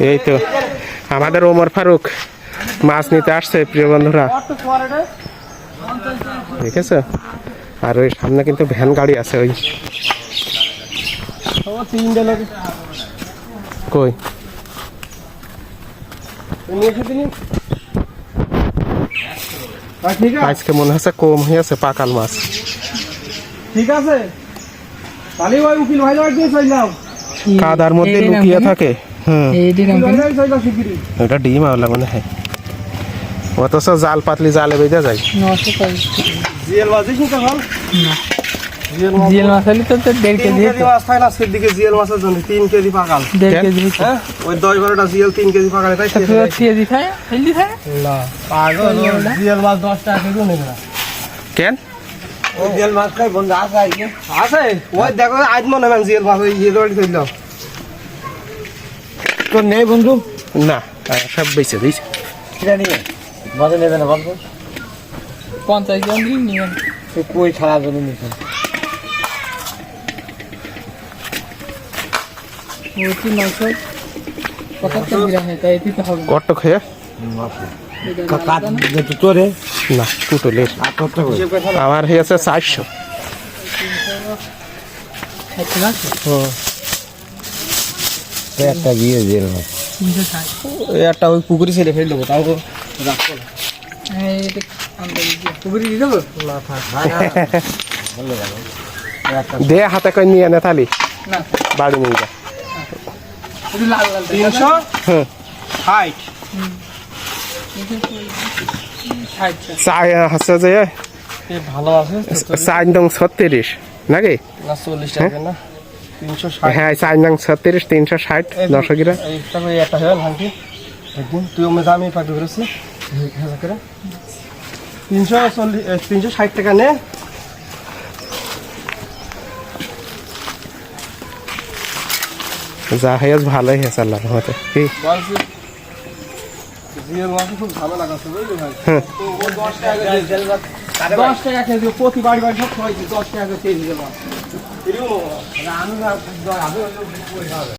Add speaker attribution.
Speaker 1: এই তো আমাদের ওমর ফারুক মাছ নিতে আসছে প্রিয় বন্ধুরা। দেখেছ? আর ওই সামনে কিন্তু ভ্যান গাড়ি আছে ওই। কই?
Speaker 2: ঠিক আছে
Speaker 1: আজকে মনে হচ্ছে কম হয়েছে পাকাল মাছ।
Speaker 2: ঠিক আছে।
Speaker 1: কাদার মধ্যে লুকিয়ে থাকে। এটা ডিম আওলা মনে হয়। অথচ জাল পাতলি জালে বেঁধে যায়।
Speaker 2: জিএল মাছ দিস তো ভালো জিএল মাছ
Speaker 3: হলে তো তো দেড়
Speaker 2: তিন
Speaker 3: কেজি
Speaker 2: কেজি মাছ খাই না সেদিকে জিএল মাছের জন্য তিন কেজি পাকাল।
Speaker 3: দেড় কেজি
Speaker 2: হ্যাঁ ওই দশ বারোটা জিএল তিন কেজি পাকালে তাই।
Speaker 3: কেজি খায় হেলদি খায়
Speaker 2: না পাগল জিএল মাছ দশ টাকা কেজি নেবে না।
Speaker 1: কেন?
Speaker 2: ওই জিএল মাছ খাই বন্ধু আছে আছে। ওই দেখো আজ মনে হয় জিএল মাছ ওই ইয়ে ধরল
Speaker 4: তোর নেই বন্ধু
Speaker 1: না সব বেঁচে দিয়েছে
Speaker 4: নিয়ে মজা নেবে না বন্ধু
Speaker 3: পঞ্চাশ জন নিবেন
Speaker 4: কই ছাড়া জন্য নিছেন
Speaker 3: বলছি নশো পঁচাত্তর গ্রাম এটা এটি তো হবে
Speaker 1: কত খেয়ে
Speaker 3: এটা
Speaker 4: কাট
Speaker 3: না?
Speaker 4: তোরে
Speaker 1: না পুটলের
Speaker 4: আর কত করে
Speaker 1: আমার হয়েছে চারশো
Speaker 3: না?
Speaker 4: একটা গিয়ে জেল
Speaker 2: একটা ওই পুকুরি ছেড়ে ফেলে দেবো তাও রাখব না।
Speaker 1: দে হাতে করে নিয়ে নে তালি
Speaker 3: না।
Speaker 1: বাড়ি নিয়ে যা।
Speaker 2: তিনশো? ষাট
Speaker 1: চাই হচ্ছে যে
Speaker 2: ভালো আছে
Speaker 1: চার নং ছত্রিশ নাকি?
Speaker 2: না চল্লিশ টাকা না।
Speaker 1: হ্যাঁ চার নং ছত্রিশ তিনশো ষাট
Speaker 2: একটা হয়ে একদিন তুই পাখি ধরেছি করে। তিনশো চল্লিশ তিনশো ষাট টাকা নে।
Speaker 1: যা হয়েছে ভালোই হয়েছে আল্লাহ রহমতে। কি?
Speaker 2: বলছি জিএল মাছ খুব ঝামেলা আছে বুঝলি ভাই?
Speaker 1: হুম।
Speaker 2: তো ও দশ টাকা কেজি দশ টাকা কেজি প্রতি বাড়ি বাড়ি সব খাওয়াইছি দশ টাকা কেজি দেওয়া আমি